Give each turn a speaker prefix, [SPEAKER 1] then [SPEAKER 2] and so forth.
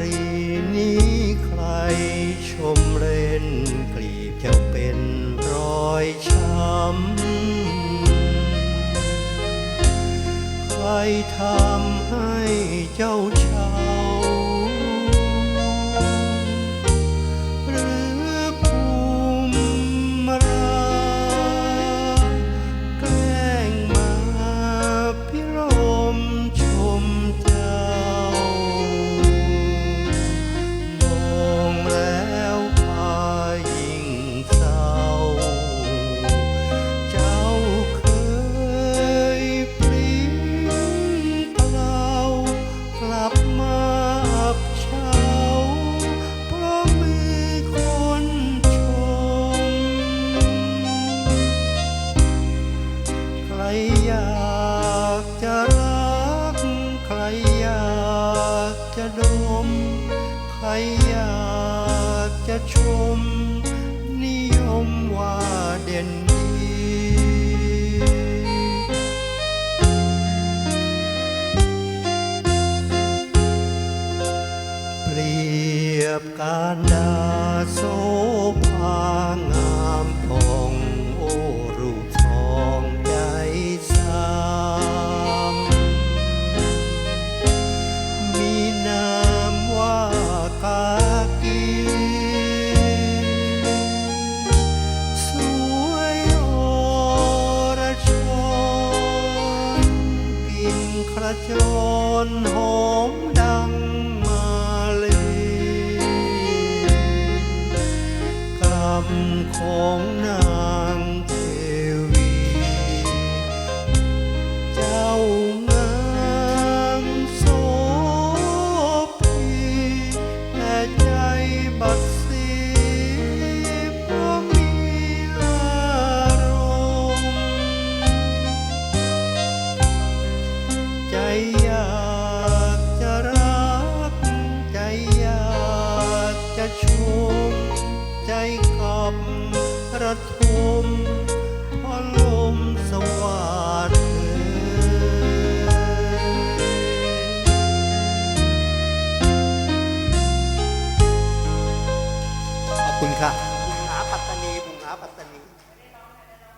[SPEAKER 1] รีนี้ใครชมเล่นกลีบจะเป็นรอยช้ำใครทำให้เจ้าช้ำากจะรัก ใครอยากจะดม ใครอยากจะชม นิยมว่าเด่นดีเปรียบการดาโสภางา นขจรหอมดังมาลีกรรมของนาง จะชม ใจขับระทมพอลมสวัสดิ์ขอบคุณค่ะบุงหาปัตตานีบุงหาปัตตานี